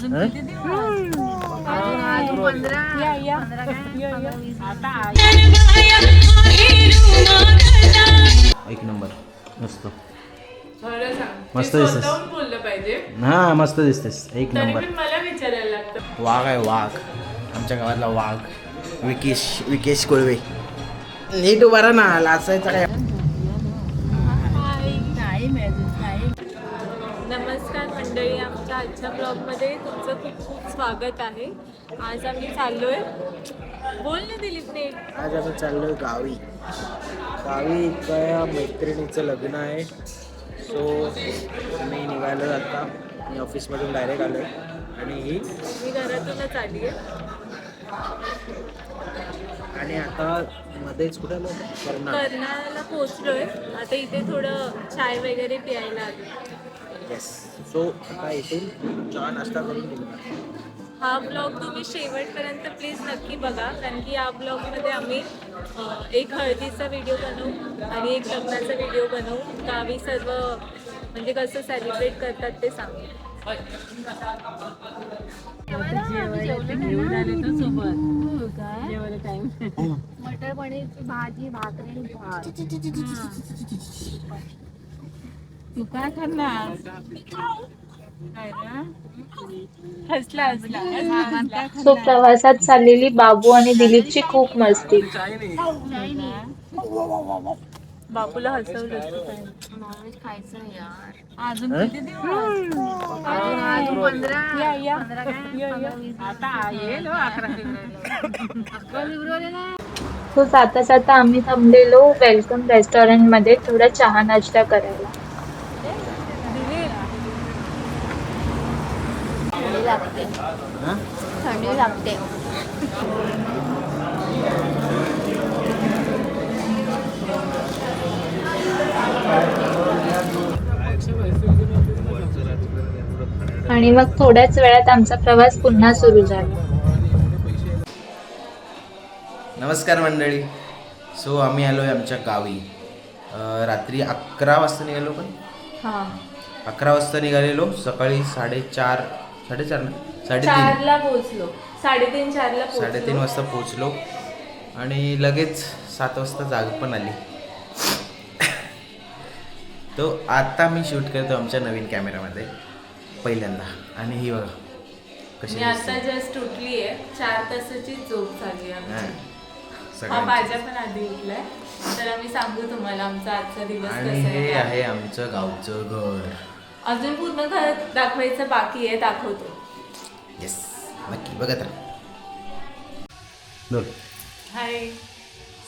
एक नंबर. मस्त. मस्त दिसतेस. स्वतःहून बोललं पाहिजे. हा मस्त दिसतेस. एक नंबर. पण मला विचारायला लागतं. वाघ आहे वाघ. आमच्या गावातला वाघ. विकेश विकेश कोळवे. नीट राहा ना लाचायचा काय? नमस्कार मंडळी आमच्या आजच्या ब्लॉगमध्ये तुमचं खूप खूप स्वागत आहे. आज आम्ही चाललोय बोल ना दिलीपने. आज आम्ही चाललोय गावी. गावी एका मैत्रिणीचं लग्न आहे. सो मी निघालो आता. मी ऑफिसमधून डायरेक्ट आलो आणि ही? मी घरातूनच आली आहे आणि आता मध्येच कुठे आलो होतो? कर्नाळ. कर्नाळाला पोहोचलोय. आता इथे थोडं चाय वगैरे प्यायला आलो येस सो आता इथून चहा नाश्ता करून निघणार हा ब्लॉग तुम्ही शेवटपर्यंत प्लीज नक्की बघा कारण की या ब्लॉगमध्ये आम्ही एक हळदीचा व्हिडिओ बनवू आणि एक लग्नाचा व्हिडिओ बनवू. गावी सर्व म्हणजे कसं सेलिब्रेट करतात ते सांगू. मटर पनीरची भाजी भाकरी भात तू काय करणार हसला हसला. सो प्रवासात चाललेली बाबू आणि दिलीपची खूप मस्ती. बापूला हसवलं नॉनव्हेज खायचं यार अजून किती दिवस? अजून अजून पंधरा या या. पंधरा काय या, या. पंधरा वीस आता येईल हो अकरा अकरा फेब्रुवारी. ना सो जाता जाता आम्ही थांबलेलो. वेलकम रेस्टॉरंटमध्ये थोडा चहा नाश्ता करायला थंडी लागते हां थंडी लागते. आणि मग थोड्याच वेळात आमचा प्रवास पुन्हा सुरू झाला. नमस्कार मंडळी. सो आम्ही आलो आहे आमच्या गावी. रात्री अकरा वाजता निघालो पण? हा. अकरा वाजता निघालेलो. सकाळी साडेचार साडेचार ना? साडेतीन. चारला पोहोचलो. साडेतीन चारला साडेतीन पोहोचलो वाजता पोचलो आणि लगेच सात वाजता जाग पण आली. तो आता मी शूट करतो आमच्या नवीन कॅमेरामध्ये पहिल्यांदा. आणि ही बघा. कशी मी आता. जस्ट उठली आहे चार तासाची झोप झाली हां, हा. माझ्या पण आधी उठलाय. तर आम्ही सांगू तुम्हाला आमचा आजचा दिवस आणि हे आहे. आहे आमचं गावचं घर. अजून पूर्ण घर दाखवायचं बाकी आहे दाखवतो. येस नक्की बघत राहा. बोल. हाय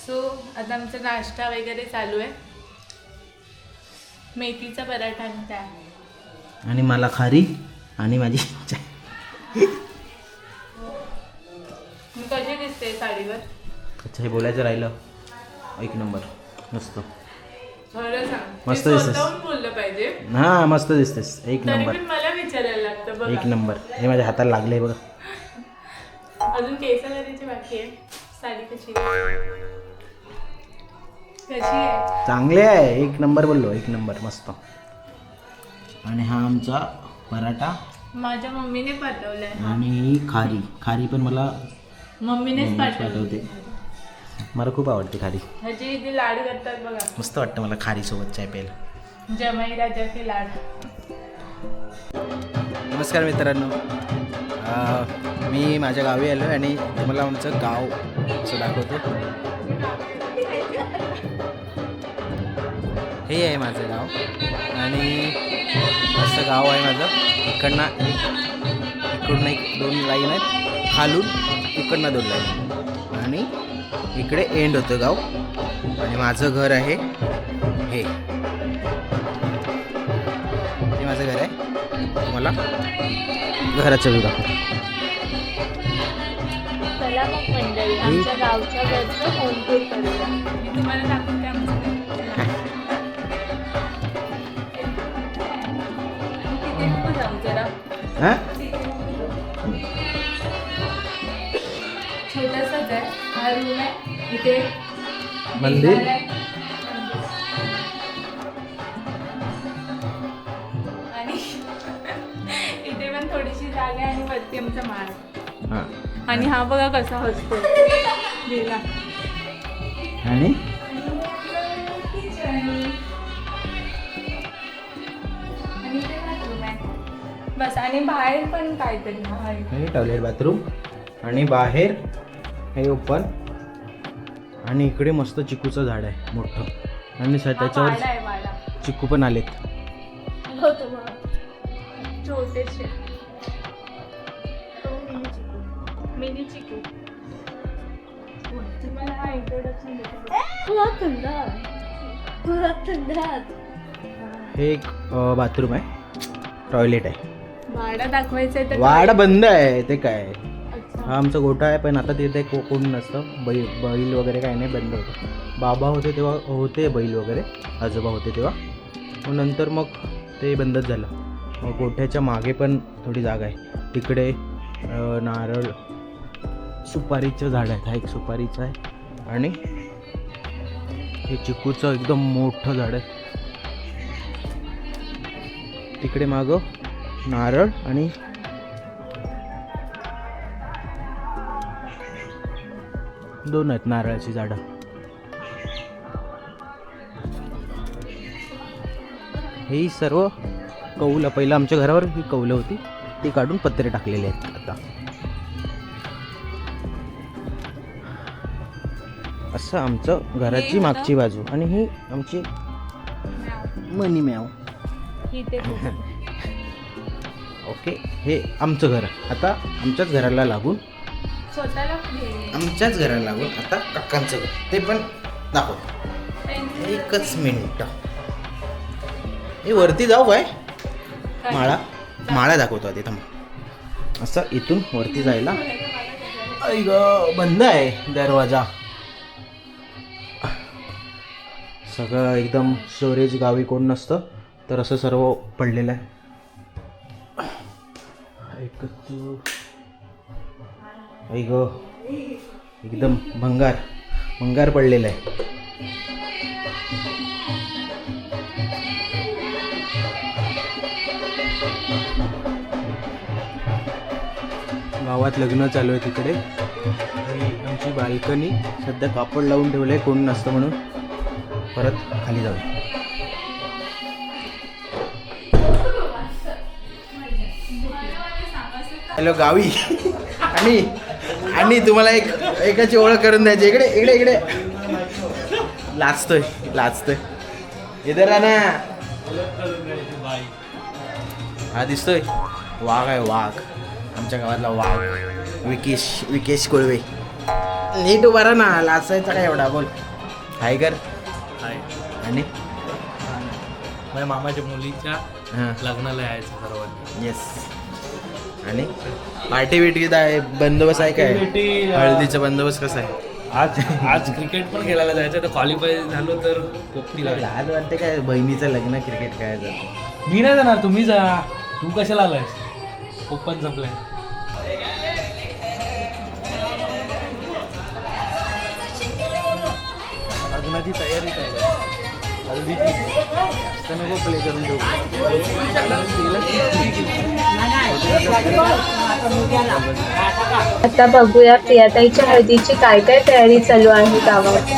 सो आता आमचा नाश्ता वगैरे चालू आहे. मेथीचा पराठा आणि मला खारी आणि माझी मी कशी दिसते साडीवर? अच्छा हे बोलायचं राहिलं. एक नंबर. मस्त. खरं सांग. ते मस्त दिसतेस. स्वतःहून बोललं पाहिजे. हां मस्त दिसतेस. एक तरी नंबर. पण मला विचारायला लागतं एक नंबर. हे माझ्या हाताला लागले बघा. अजून केस करायची बाकी आहे. साडी कशी आहे? कशी आहे? चांगले आहे. एक नंबर बोललो. एक नंबर. मस्त. आणि हा आमचा पराठा. माझ्या मम्मीने पाठवलंय आणि ही खारी. खारी पण मला मम्मीनेच पाठवलं. पाठवते. मला खूप आवडते खारी. ह्याचे इथे लाड करतात बघा. मस्त वाटतं मला खारी सोबत चाय प्यायला. जमाई राजाचे लाड. नमस्कार मित्रांनो. अं, मी माझ्या गावी आलो आणि तुम्हाला आमचं गाव असं दाखवतो. हे आहे माझं गाव. आणि असं गाव आहे माझं. इकडनं इकडून एक दोन लाईन आहेत. खालून इकडनं दोन लाईन. आणि इकडे एंड होतं गाव. आणि माझं घर आहे हे. हे माझं घर आहे. तुम्हाला घराचं व्ह्यू दाखवतो. चला मग मंडळी आमच्या गावच्या घरचं होम टूर करूया. मी तुम्हाला दाखवते आमचं. घर. तिथे नको जाऊ जरा हां? छोटासाच आहे. हा रूम आहे. इथे मंदिर? आणि हा बघा कसा हसतो गेला. आणि. बस आणि बाहेर पण काहीतरी टॉयलेट बाथरूम आणि बाहेर हे ओपन आणि इकडे मस्त चिकूचं झाड आहे मोठं. आणि त्याच्यावर चिकू पण आलेत. हो. छोटेसे. तुम्हाला हा इंट्रोडक्शन हे एक बाथरूम आहे. टॉयलेट आहे. वाडा दाखवायचा आहे तर वाडा बंद आहे ते काय? अच्छा. हा आमचा गोठा आहे पण आता तिथे को कोण नसतं. बैल बैल वगैरे काही नाही बंद होतं. बाबा होते तेव्हा होते बैल वगैरे. आजोबा होते तेव्हा. मग नंतर मग ते बंदच झालं. मग गोठ्याच्या मागे पण थोडी जागा आहे. तिकडे नारळ सुपारीचं झाड आहे हा एक सुपारीचं आहे. आणि हे चिकूचं एकदम मोठं झाड आहे. तिकडे मागं नारळ आणि दोन आहेत नारळाची झाडं. ही सर्व कौलं पहिलं आमच्या घरावर ही कौलं होती ती काढून पत्रे टाकलेले आहेत आता. असं आमचं घराची मागची बाजू. आणि ही आमची मनी मॅव. ओके हे आमचं घर. आता आमच्याच घराला लागून. आमच्याच घराला लागून आता काकांचं घर. ते पण दाखव. एकच मिनिट. हे वरती जाऊ काय? माळा. माळा दाखवतो आधी थांब. असं इथून वरती जायला. ऐ ग बंद आहे दरवाजा. सगळं एकदम स्टोरेज गावी कोण नसतं तर असं सर्व पडलेलं आहे. ऐक ग. एकदम भंगार भंगार पडलेलं आहे. गावात लग्न चालू आहे तिकडे. आणि आमची बाल्कनी सध्या कापड लावून ठेवलं आहे कोण नसतं म्हणून. परत खाली जाऊ. हॅलो गावी. आणि आणि तुम्हाला एक एकाची ओळख करून द्यायची. इकडे इकडे इकडे. लाचतोय लाचतोय. इधर ना हा दिसतोय? वाघ आहे वाघ. आमच्या गावातला वाघ. विकेश विकेश कोळवे. नीट उभा ना. लाचायचा काय एवढा? बोल. हाय कर. हाय. आणि? माझ्या मामाच्या मुलीच्या हां. लग्नाला यायचं सर्वांनी येस आणि? पार्टी बिटी आहे बंदोबस्त आहे काय? अं, हळदीचा बंदोबस्त कसा आहे? आज आज क्रिकेट पण खेळायला जायचं तर क्वालिफाय झालो तर पोपटी लागली लाज वाटते काय? बहिणीचं लग्न क्रिकेट खेळायचं मी नाही जाणार तुम्ही जा. तू कशाला आलायस? ओपन संपलाय लग्नाची तयारी काय हळदीची असं नको प्ले करून देऊ. आता बघूया प्रियाताईच्या हळदीची काय काय तयारी चालू आहे गावात.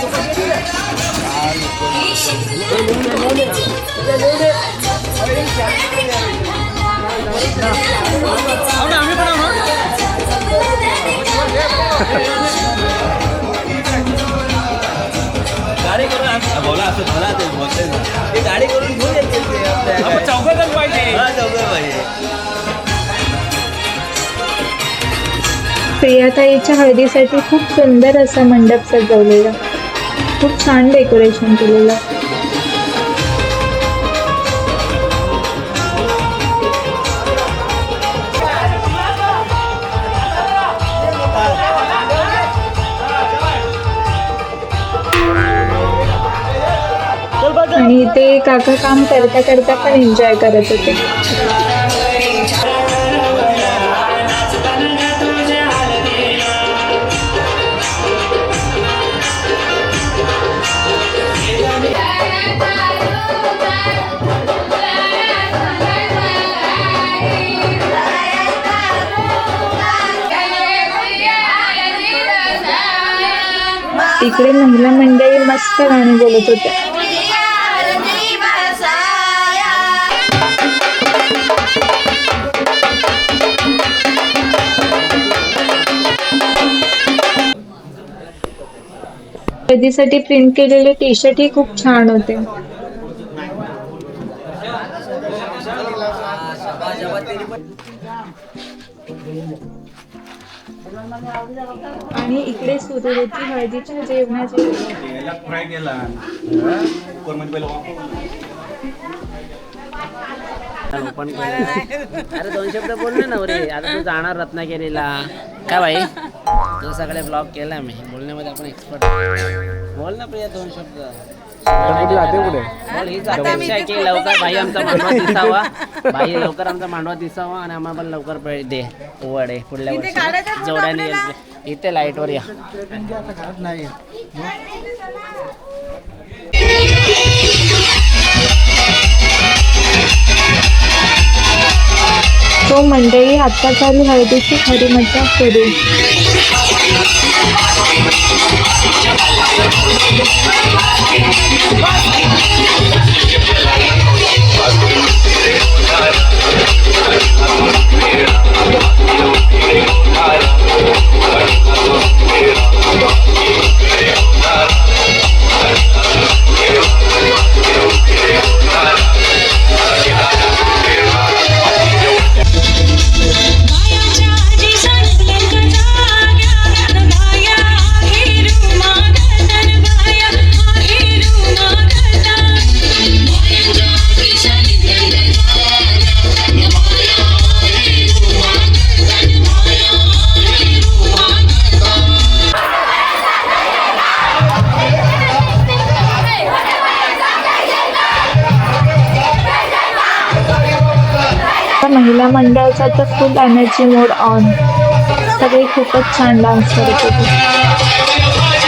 बोला असं मला ते बोलते ना. ते गाडी करून घेऊन येते ते. पाहिजे. हा, पाहिजे. प्रियाताईच्या हळदीसाठी खूप सुंदर असा मंडप सजवलेला. खूप छान डेकोरेशन केलेलं. आणि ते काका काम करता करता पण एन्जॉय करत होते. इकडे महिला मंडळी मस्त गाणी बोलत होत्या. खरेदीसाठी प्रिंट केलेले टी शर्ट ही खूप छान होते. आणि इकडे सुरू हळदीच्या जेवणाचे ओपन अरे दोन शब्द बोल ना नवरे. आता तू जाणार रत्नागिरीला. काय भाई तू सगळे ब्लॉग केला मी बोलण्यामध्ये आपण एक्सपर्ट बोल ना प्रिया दोन शब्द. बोल हीच अपेक्षा आहे की लवकर भाई आमचा मांडवा दिसावा. भाई लवकर आमचा मांडवा दिसावा आणि आम्हाला पण लवकर पे- दे. वडे पुढल्या वर्षी. जेवढ्याने येईल इथे लाईटवर या. तो मंडळी आत्ता चालू हळदीची खरी मजा करू त्याचा तर फुल एनर्जी मोड ऑन सगळे खूपच छान डान्स करत होते